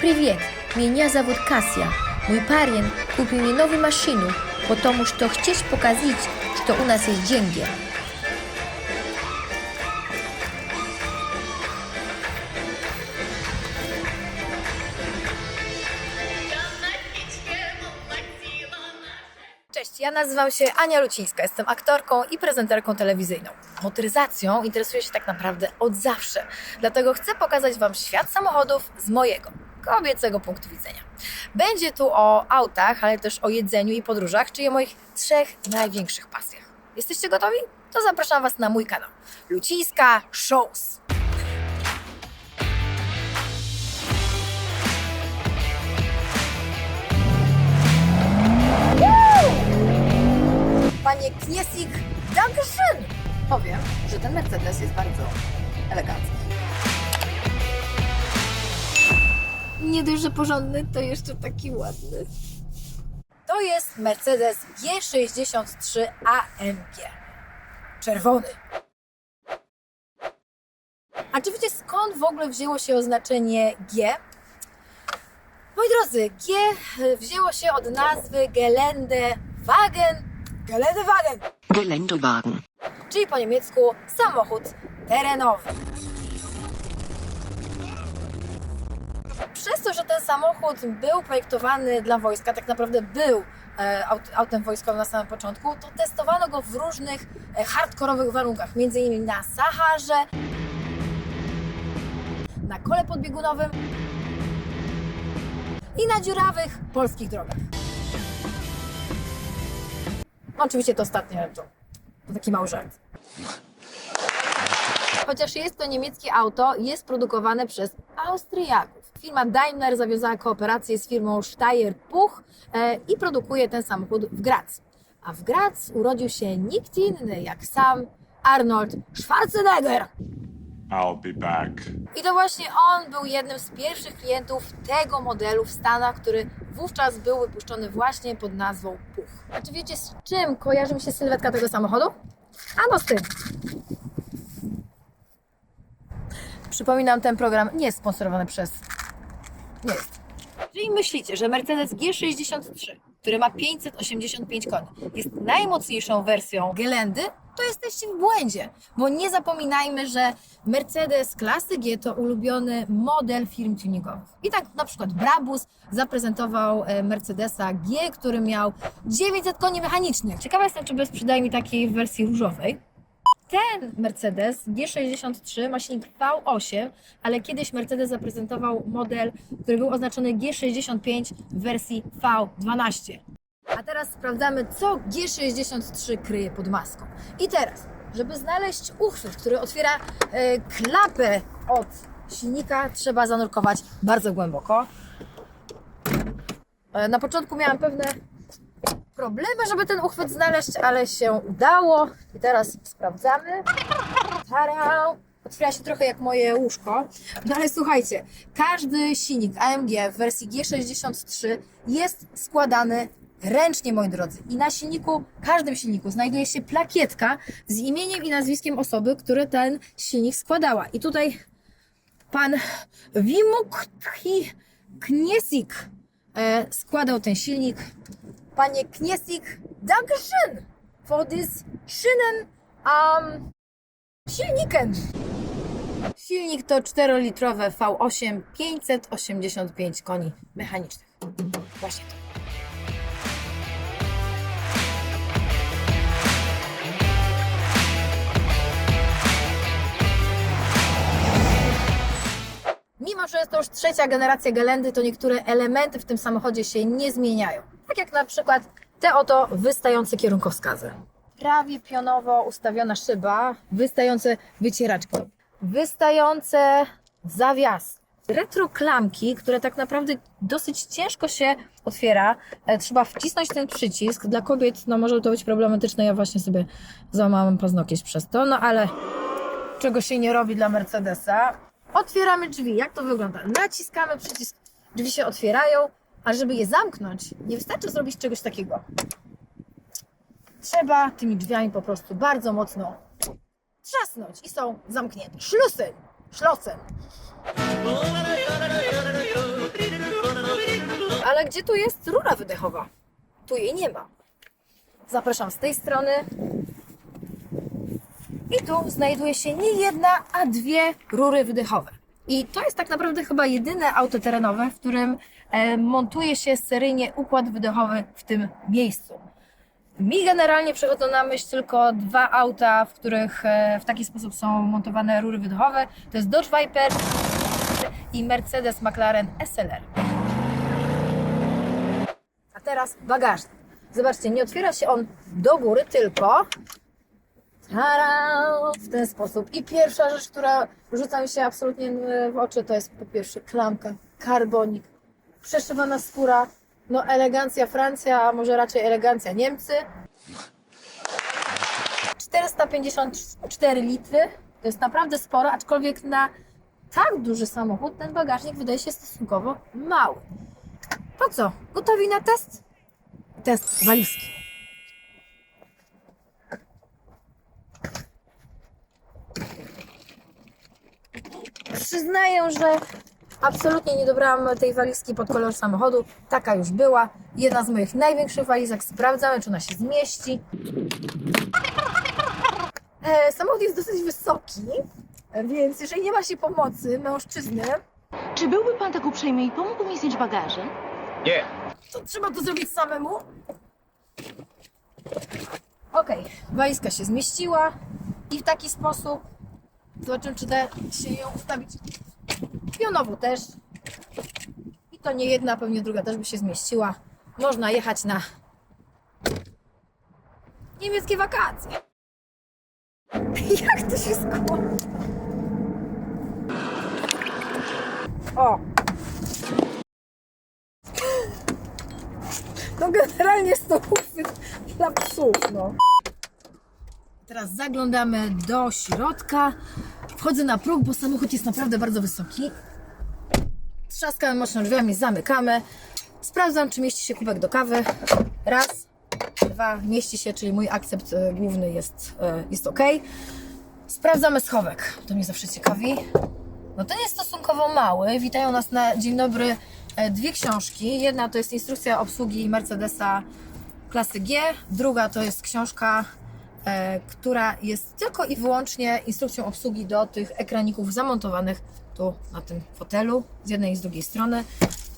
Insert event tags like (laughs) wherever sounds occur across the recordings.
Привет, меня зовут Касsia. Мой парень купил мне новую машину, потому что хочет показать, что у нас есть деньги. Cześć, ja nazywam się Ania Rucińska, jestem aktorką i prezenterką telewizyjną. Motoryzacją interesuję się tak naprawdę od zawsze, dlatego chcę pokazać Wam świat samochodów z mojego, kobiecego punktu widzenia. Będzie tu o autach, ale też o jedzeniu i podróżach, czyli o moich trzech największych pasjach. Jesteście gotowi? To zapraszam Was na mój kanał. Lucińska Shows. Panie Kniesik, Dankeschön! Powiem, że ten Mercedes jest bardzo elegancki. Nie dość, że porządny, to jeszcze taki ładny. To jest Mercedes G63 AMG. Czerwony. A czy wiecie skąd w ogóle wzięło się oznaczenie G? Moi drodzy, G wzięło się od nazwy Geländewagen. Geländewagen, Geländewagen. czyli po niemiecku samochód terenowy. Przez to, że ten samochód był projektowany dla wojska, tak naprawdę był e, aut- autem wojskowym na samym początku, to testowano go w różnych e, hardkorowych warunkach, między innymi na Saharze, na kole podbiegunowym i na dziurawych polskich drogach. Oczywiście to ostatnie to, to taki mały żart. Chociaż jest to niemieckie auto, jest produkowane przez Austriaków. Firma Daimler zawiązała kooperację z firmą Steyr-Puch e, i produkuje ten samochód w Graz. A w Graz urodził się nikt inny jak sam Arnold Schwarzenegger. I'll be back. I to właśnie on był jednym z pierwszych klientów tego modelu w Stanach, który wówczas był wypuszczony właśnie pod nazwą Puch. A czy wiecie z czym kojarzy mi się sylwetka tego samochodu? Ano z tym. Przypominam, ten program nie jest sponsorowany przez... Nie. Jeżeli myślicie, że Mercedes G63, który ma 585 koni, jest najmocniejszą wersją Gelendy, to jesteście w błędzie, bo nie zapominajmy, że Mercedes klasy G to ulubiony model firm tuningowych. I tak na przykład Brabus zaprezentował e, Mercedesa G, który miał 900 koni mechanicznych. Ciekawa jestem, czy bez sprzedaje mi takiej w wersji różowej. Ten Mercedes G63 ma silnik V8, ale kiedyś Mercedes zaprezentował model, który był oznaczony G65 w wersji V12. A teraz sprawdzamy, co G63 kryje pod maską. I teraz, żeby znaleźć uchwyt, który otwiera e, klapę od silnika, trzeba zanurkować bardzo głęboko. E, na początku miałam pewne problemy, żeby ten uchwyt znaleźć, ale się udało. I teraz sprawdzamy. Tada! Otwiera się trochę jak moje łóżko. No ale słuchajcie, każdy silnik AMG w wersji G63 jest składany ręcznie, moi drodzy. I na silniku, każdym silniku znajduje się plakietka z imieniem i nazwiskiem osoby, które ten silnik składała. I tutaj pan Wimuk Kniesik e, składał ten silnik. Panie Kniesik, Dankeschön for this schönen um, silniken. Silnik to 4-litrowe V8, 585 koni mechanicznych. Właśnie to. Mimo, że jest to już trzecia generacja Gelendy, to niektóre elementy w tym samochodzie się nie zmieniają. Tak jak na przykład te oto wystające kierunkowskazy. Prawie pionowo ustawiona szyba, wystające wycieraczki, wystające zawiasy. Retro klamki, które tak naprawdę dosyć ciężko się otwiera. E, Trzeba wcisnąć ten przycisk. Dla kobiet no, może to być problematyczne. Ja właśnie sobie złamałam paznokieć przez to, no ale czego się nie robi dla Mercedesa. Otwieramy drzwi. Jak to wygląda? Naciskamy przycisk, drzwi się otwierają, a żeby je zamknąć, nie wystarczy zrobić czegoś takiego. Trzeba tymi drzwiami po prostu bardzo mocno trzasnąć i są zamknięte. Szlusy! Szlocem. gdzie tu jest rura wydechowa? Tu jej nie ma. Zapraszam z tej strony. I tu znajduje się nie jedna, a dwie rury wydechowe. I to jest tak naprawdę chyba jedyne auto terenowe, w którym e, montuje się seryjnie układ wydechowy w tym miejscu. Mi generalnie przychodzą na myśl tylko dwa auta, w których e, w taki sposób są montowane rury wydechowe. To jest Dodge Viper i Mercedes McLaren SLR. A teraz bagażnik. Zobaczcie, nie otwiera się on do góry, tylko Tada! w ten sposób. I pierwsza rzecz, która rzuca mi się absolutnie w oczy, to jest po pierwsze klamka, karbonik, przeszywana skóra, no elegancja Francja, a może raczej elegancja Niemcy. 454 litry, to jest naprawdę sporo, aczkolwiek na tak duży samochód ten bagażnik wydaje się stosunkowo mały. To co, gotowi na test? Test walizki. Przyznaję, że absolutnie nie dobrałam tej walizki pod kolor samochodu. Taka już była. Jedna z moich największych walizek. Sprawdzamy, czy ona się zmieści. E, samochód jest dosyć wysoki, więc jeżeli nie ma się pomocy mężczyzny, Czy byłby pan tak uprzejmy i pomógł mi zdjąć bagaże? to trzeba to zrobić samemu. Ok, walizka się zmieściła i w taki sposób zobaczymy, czy da się ją ustawić pionowo też. I to nie jedna, pewnie druga też by się zmieściła. Można jechać na niemieckie wakacje. (laughs) Jak to się składa? O, No generalnie jest to uchwyt dla psów, no. Teraz zaglądamy do środka. Wchodzę na próg, bo samochód jest naprawdę bardzo wysoki. Trzaskamy mocno drzwiami, zamykamy. Sprawdzam, czy mieści się kubek do kawy. Raz, dwa, mieści się, czyli mój akcept e, główny jest, e, jest ok. Sprawdzamy schowek. To mnie zawsze ciekawi. No ten jest stosunkowo mały. Witają nas na dzień dobry e, dwie książki. Jedna to jest instrukcja obsługi Mercedesa klasy G, druga to jest książka, która jest tylko i wyłącznie instrukcją obsługi do tych ekraników zamontowanych tu na tym fotelu z jednej i z drugiej strony.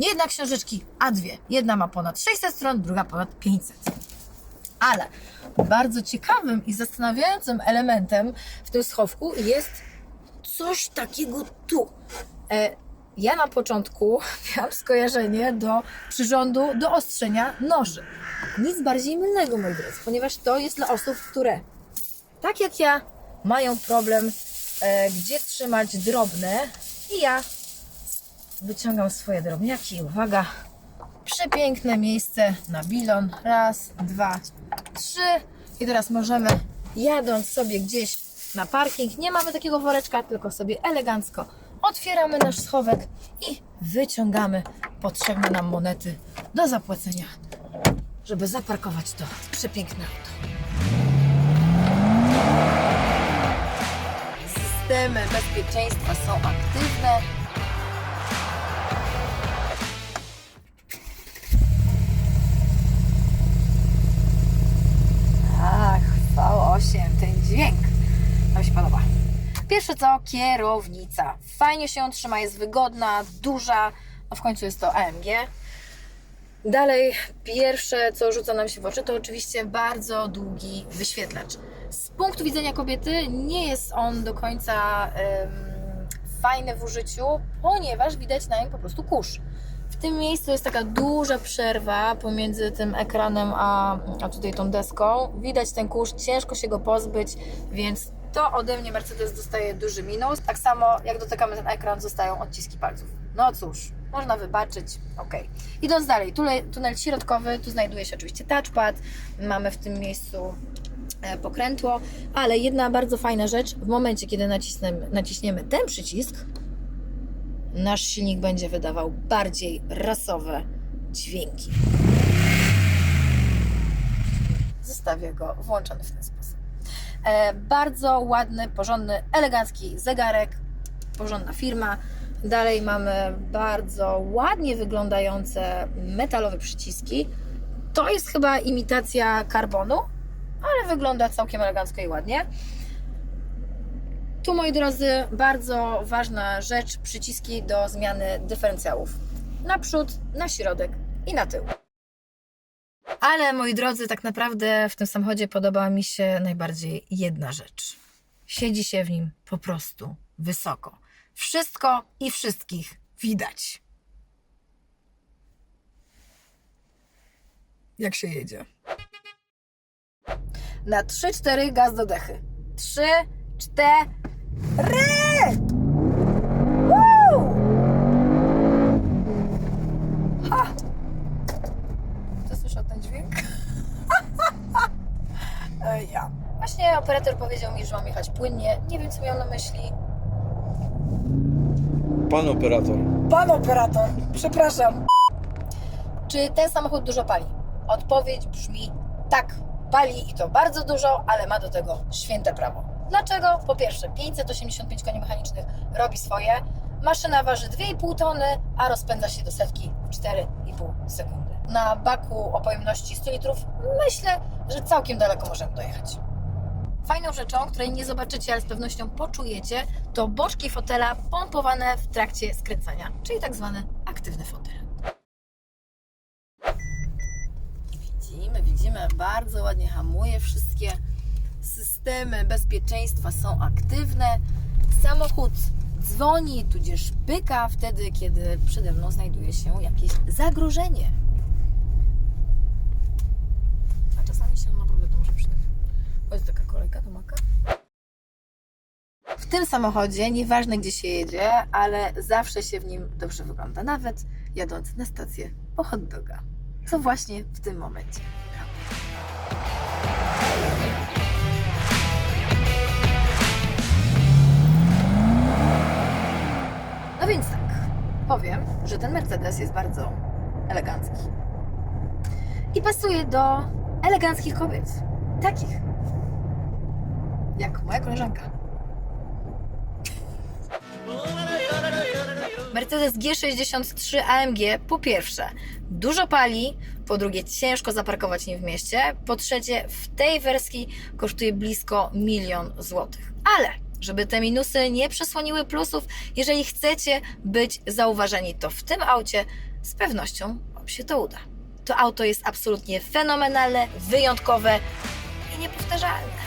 Nie jedna książeczki, a dwie. Jedna ma ponad 600 stron, druga ponad 500. Ale bardzo ciekawym i zastanawiającym elementem w tym schowku jest coś takiego tu. Ja na początku (laughs) miałam skojarzenie do przyrządu do ostrzenia noży. Nic bardziej mylnego, moi drodzy, ponieważ to jest dla osób, które tak jak ja mają problem, e, gdzie trzymać drobne i ja wyciągam swoje drobniaki. Uwaga, przepiękne miejsce na bilon. Raz, dwa, trzy. I teraz możemy, jadąc sobie gdzieś na parking, nie mamy takiego woreczka, tylko sobie elegancko otwieramy nasz schowek i wyciągamy potrzebne nam monety do zapłacenia, żeby zaparkować to przepiękne auto. Systemy bezpieczeństwa są aktywne. Ach, V8, ten dźwięk. To mi się podoba. Pierwsze co, kierownica. Fajnie się ją trzyma, jest wygodna, duża. No w końcu jest to AMG. Dalej, pierwsze co rzuca nam się w oczy, to oczywiście bardzo długi wyświetlacz. Z punktu widzenia kobiety nie jest on do końca em, fajny w użyciu, ponieważ widać na nim po prostu kurz. W tym miejscu jest taka duża przerwa pomiędzy tym ekranem a, a tutaj tą deską. Widać ten kurz, ciężko się go pozbyć, więc to ode mnie Mercedes dostaje duży minus. Tak samo jak dotykamy ten ekran, zostają odciski palców. No cóż, można wybaczyć, ok. Idąc dalej, tunel, tunel środkowy, tu znajduje się oczywiście touchpad, mamy w tym miejscu e, pokrętło, ale jedna bardzo fajna rzecz, w momencie kiedy nacisniemy, naciśniemy ten przycisk, nasz silnik będzie wydawał bardziej rasowe dźwięki. Zostawię go włączony w ten sposób. E, bardzo ładny, porządny, elegancki zegarek, porządna firma. Dalej mamy bardzo ładnie wyglądające metalowe przyciski. To jest chyba imitacja karbonu, ale wygląda całkiem elegancko i ładnie. Tu, moi drodzy, bardzo ważna rzecz, przyciski do zmiany dyferencjałów. Na przód, na środek i na tył. Ale, moi drodzy, tak naprawdę w tym samochodzie podoba mi się najbardziej jedna rzecz. Siedzi się w nim po prostu wysoko. Wszystko i wszystkich widać. Jak się jedzie? Na 3-4 gaz do dechy. 3, 4. Woo! Ha! Kto słyszał ten dźwięk? E, ja. Właśnie operator powiedział mi, że mam jechać płynnie. Nie wiem, co miał na myśli. Pan operator. Pan operator, przepraszam. Czy ten samochód dużo pali? Odpowiedź brzmi tak. Pali i to bardzo dużo, ale ma do tego święte prawo. Dlaczego? Po pierwsze, 585 koni mechanicznych robi swoje. Maszyna waży 2,5 tony, a rozpędza się do setki w 4,5 sekundy. Na baku o pojemności 100 litrów myślę, że całkiem daleko możemy dojechać. Fajną rzeczą, której nie zobaczycie, ale z pewnością poczujecie, to boczki fotela pompowane w trakcie skręcania, czyli tak zwany aktywny fotel. Widzimy, widzimy, bardzo ładnie hamuje. Wszystkie systemy bezpieczeństwa są aktywne. Samochód dzwoni, tudzież pyka wtedy, kiedy przede mną znajduje się jakieś zagrożenie. A czasami się naprawdę to może przydać. O, do maka. W tym samochodzie, nieważne gdzie się jedzie, ale zawsze się w nim dobrze wygląda, nawet jadąc na stację po hot doga. Co właśnie w tym momencie. No więc tak, powiem, że ten Mercedes jest bardzo elegancki. I pasuje do eleganckich kobiet. Takich. Jak moja koleżanka. Mercedes G63 AMG po pierwsze dużo pali, po drugie ciężko zaparkować nim w mieście, po trzecie w tej wersji kosztuje blisko milion złotych. Ale żeby te minusy nie przesłoniły plusów, jeżeli chcecie być zauważeni, to w tym aucie z pewnością Wam się to uda. To auto jest absolutnie fenomenalne, wyjątkowe i niepowtarzalne.